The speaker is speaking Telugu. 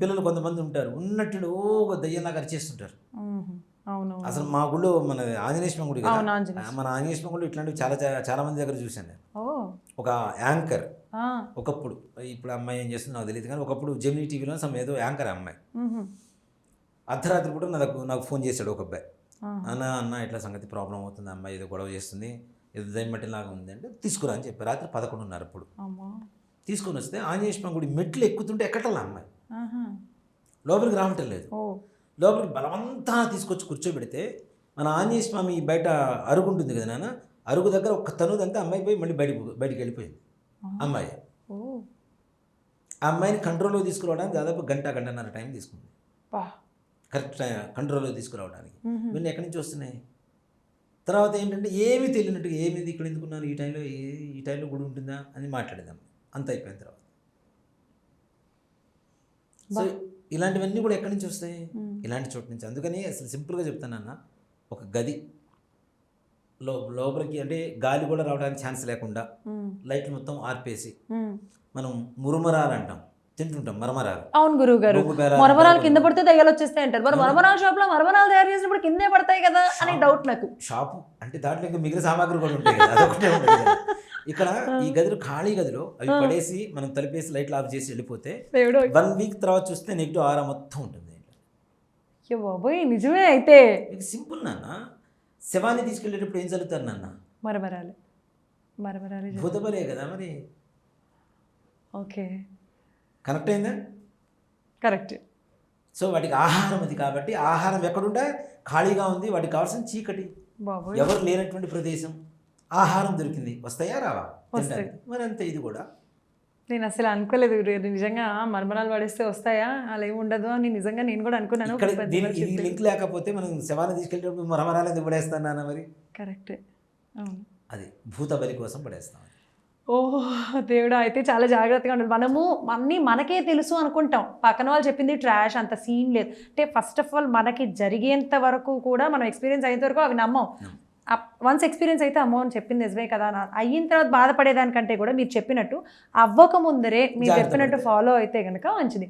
పిల్లలు కొంతమంది ఉంటారు. ఉన్నట్టు ఓ దయ్యంలాగా అరిచేస్తుంటారు. అవును అసలు మా గుళ్ళో మన ఆంజనేయ స్వామి గుడి కదా? మన ఆంజనేయ స్వామి గుడి ఇట్లాంటివి చాలా చాలా- మంది దగ్గర చూశాను నేను. ఒక యాంకర్. ఒకప్పుడు ఇప్పుడు అమ్మాయి ఏం చేస్తుందో నాకు తెలియదు కానీ ఒకప్పుడు జెమినీ టీవీలో సమ్ ఏదో యాంకర్ అమ్మాయి. మ్మ్. అర్ధరాత్రి పూట నాకు నాకు ఫోన్ చేశాడు ఒక అబ్బాయి. అన్న అన్న ఇట్లా సంగతి ప్రాబ్లం అవుతుంది. అమ్మాయి ఏదో గొడవ చేస్తుంది. ఏదో దయమట్టిలాగా ఉంది అంటే తీసుకురా అని చెప్పి. రాత్రి పదకొండున్నర అప్పుడు. తీసుకొని వస్తే ఆంజనేయ స్వామి గుడి మెట్లు ఎక్కుతుంటే ఎక్కటల్లా అమ్మాయి. లోపలికి రావటం లేదు. లోపలికి బలవంతా తీసుకొచ్చి కూర్చోబెడితే మన ఆంజనేయ స్వామి బయట అరుగు ఉంటుంది కదా నాన్న అరుగు దగ్గర ఒక్క తనుదంతా అమ్మాయి పోయి మళ్ళీ బయట బయటికి వెళ్ళిపోయింది. అమ్మాయి. ఆ అమ్మాయిని కంట్రోల్లో తీసుకురావడానికి దాదాపు గంట గంటన్నర టైం తీసుకుంది. కరెక్ట్ టైం కంట్రోల్లో తీసుకురావడానికి. ఇవన్నీ ఎక్కడి నుంచి వస్తున్నాయి? తర్వాత ఏంటంటే ఏమీ తెలియనట్టుగా ఏమిది ఇక్కడ ఎందుకున్నాను ఈ టైంలో ఈ టైంలో గుడి ఉంటుందా? అని మాట్లాడేదాం అంత అయిపోయిన తర్వాత సో ఇలాంటివన్నీ కూడా ఎక్కడి నుంచి వస్తాయి. ఇలాంటి చోటు నుంచి. అందుకని అసలు సింపుల్గా చెప్తానన్న ఒక గది. లో లోపలికి అంటే గాలి కూడా రావడానికి ఛాన్స్ లేకుండా. లైట్లు మొత్తం ఆర్పేసి. మనం మురుమరాలు అంటాం తింటుంటాం మరమరాలు. అవును గురువు గారు మరమరాలు. కింద పడితే దయ్యాలు వచ్చేస్తాయి అంటారు మరి మరమరాల షాప్లో మరమరాలు తయారు చేసినప్పుడు కిందే పడతాయి కదా అని డౌట్ నాకు. షాపు అంటే దాంట్లో ఇంకా మిగిలిన సామాగ్రి కూడా ఉంటాయి కదా. ఇక్కడ ఈ గదిలో ఖాళీ గదిలో. అవి పడేసి మనం తలిపేసి లైట్లు ఆఫ్ చేసి వెళ్ళిపోతే వన్ వీక్ తర్వాత చూస్తే నెగిటివ్ ఆరా మొత్తం ఉంటుంది బాబోయ్ నిజమే అయితే. సింపుల్ నాన్న. శవాన్ని తీసుకెళ్ళేటప్పుడు ఏం చల్లుతారు నాన్న? మరమరాలు. మరమరాలు భూతబలే కదా మరి. ఓకే. కనెక్ట్ అయిందా? కరెక్ట్. సో వాటికి ఆహారం అది కాబట్టి ఆహారం ఎక్కడుంటే ఖాళీగా ఉంది. వాటికి కావాల్సిన చీకటి. ఎవరు లేనటువంటి ప్రదేశం. ఆహారం దొరికింది. వస్తాయా రావా. మరి అంతే ఇది కూడా. నేను అసలు అనుకోలేదు. నిజంగా మరమరాలు పడేస్తే వస్తాయా? అలా ఏమి ఉండదు అని నిజంగా నేను కూడా అనుకున్నాను. దీనికి లింక్ లేకపోతే మనం శవాన్ని తీసుకెళ్ళేటప్పుడు మరమరాలు ఎందుకు పడేస్తాను మరి? కరెక్ట్. అవును. అది భూత బలి కోసం పడేస్తాం ఓ దేవుడా అయితే చాలా జాగ్రత్తగా ఉండాలి. మనము అన్నీ మనకే తెలుసు అనుకుంటాం. పక్కన వాళ్ళు చెప్పింది ట్రాష్ అంత సీన్ లేదు. అంటే ఫస్ట్ ఆఫ్ ఆల్ మనకి జరిగేంత వరకు కూడా మనం ఎక్స్పీరియన్స్ అయ్యేంత వరకు అవి నమ్మం. వన్స్ ఎక్స్పీరియన్స్ అయితే అమ్మో అని చెప్పింది నిజమే కదా అయిన తర్వాత బాధపడేదానికంటే కూడా మీరు చెప్పినట్టు అవ్వక ముందరే మీరు చెప్పినట్టు ఫాలో అయితే కనుక మంచిది.